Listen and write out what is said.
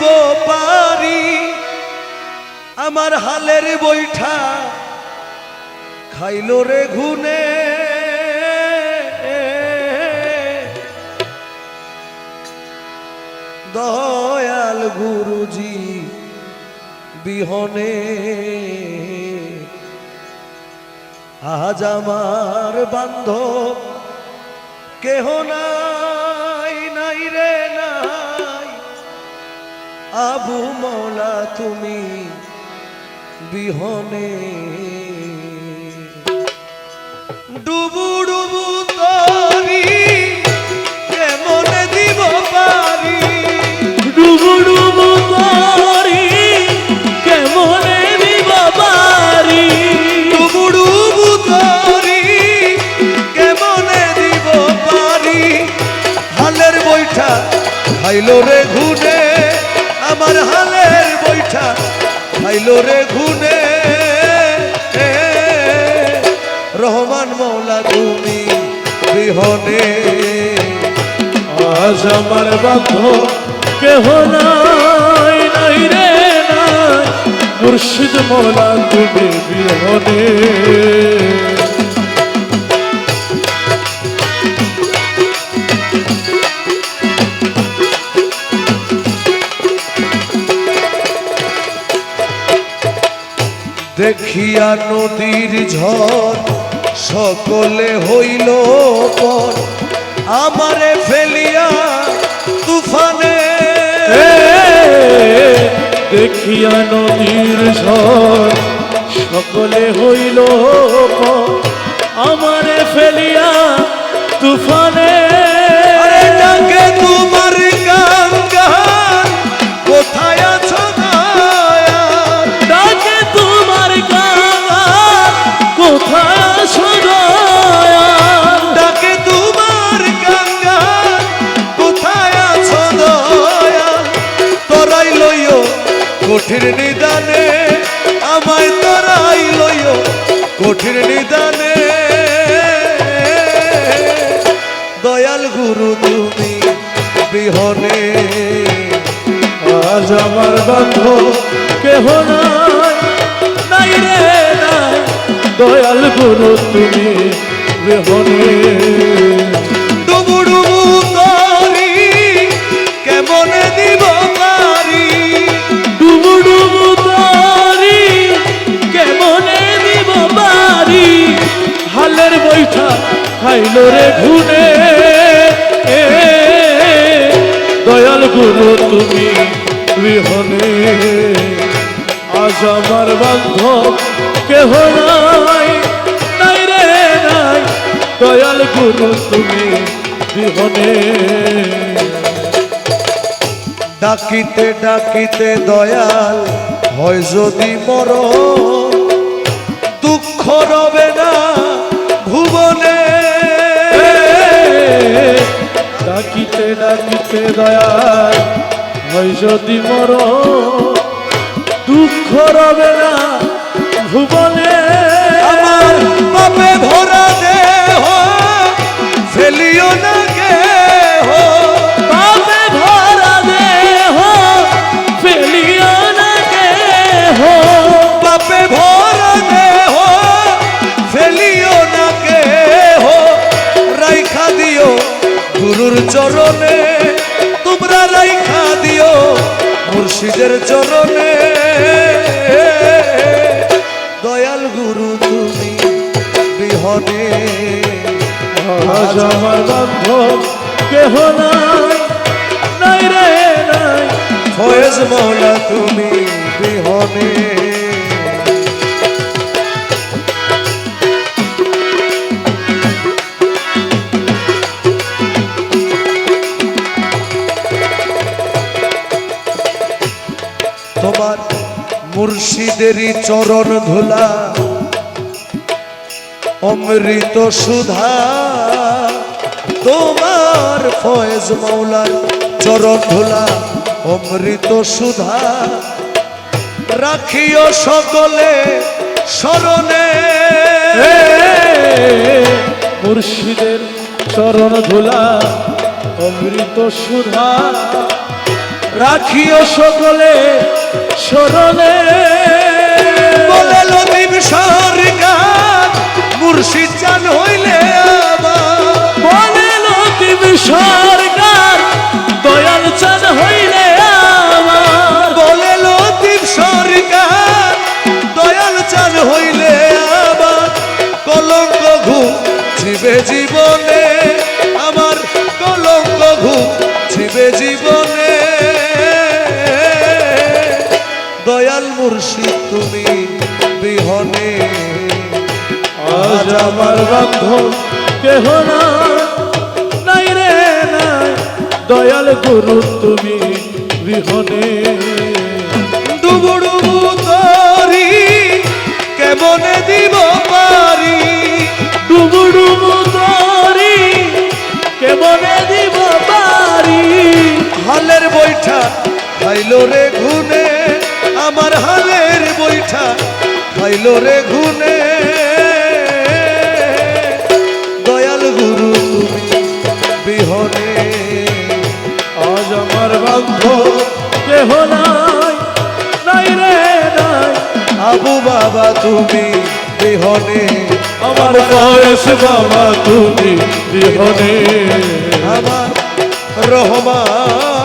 দিব পারি, আমার হালের বৈঠা খাইলো রে ঘুনে দয়াল গুরুজি, বিহনে, আজ আমার বান্ধব কেহ নাই। আবু মৌলা তুমি বিহনে। ডুবু ডুবু তরি কেমন দিব পারি? ডুবু ডুবু করি কেমনে দিব পারি? ডুবু ডুবু তরি কেমনে দিব পারি? হালের বৈঠা খাইলো রে ঘুনে আমার হালের বৈঠা খাইলো রে ঘুনে রহমান মৌলা, তুমি বিহনে। আজ আমার বান্ধ কেহ নাই নাই রে নাই। মুর্শিদ মোলা, তুমি বিহনে। দেখিয়া নদীর ঝড় সকলে হইল পর। আমারে ফেলিয়া তুফানে। দেখিয়া নদীর ঝড় সকলে হইল পর, আমারে ফেলিয়া তুফানে। কঠিন নিদানে আমায় তোরাই লইও কঠিন নিদানে। দয়াল গুরু, তুমি বিহনে। আজ আমার বান্ধ কেহ নাই রে, নাই। দয়াল গুরু, তুমি রেহনে খাইল রে এ, দয়াল গুরু তুমি বিহনে আজ আমার বান্ধব কেহ নাই নাই রে নাই। দয়াল গুরু তুমি বিহনে ডাকিতে ডাকিতে দয়াল হয় যদি মর দুঃখ রবে না। ডাকিতে দয়াল হয় যদি মর দুঃখ রবে না ভুবনে। আমার পাপে ভরা দেহ ফেলিও না কেহ পাপে ভরা দেহ ফেলিও না কেহ পাপে ভরা দেহ ফেলিও না কেহ রাইখা দিও গুরুর চরণে চরণে। দয়াল গুরু তুমি বিহনে। আজ আমার বন্ধ কেহ নাই নাই রে নাই। ফয়েজ মৌলা তুমি বিহনে। মুর্শিদেরই চরণ ধুলা, অমৃত সুধা। তোমার ফয়েজ মৌলার চরণ ধুলা, অমৃত সুধা। রাখিও সকলে স্মরণে। মুর্শিদের চরণ ধুলা, অমৃত সুধা। রাখিও সকলে স্মরণে। বলে লতিফ সরকার মুর্শিদ চান হইলে বলে লতিফ সরকার দয়াল চান হইলে বলে লতিফ সরকার দয়াল চান হইলে আবার। কলঙ্ক ঘুচিবে জীবনে আমার কলঙ্ক ঘুচিবে জীবনে। দয়াল মুর্শিদ তুমি বিহনে। আজ আমার বান্ধব কেহ নাই রে নাই, দয়াল গুরু তুমি বিহনে। তরি দিব পারি? ডুবু ডুবু তরি, কেমনে দিব পারি? হালের বৈঠা খাইলো রে ঘুনে খাইলো রে ঘুনে। দয়াল গুরু তুমি বিহনে। আজ আমার বান্ধব কেহ নাই নাই রে নাই। আবু বাবা তুমি বিহনে। আমার বয়স বাবা তুমি বিহনে। আমার রহমান।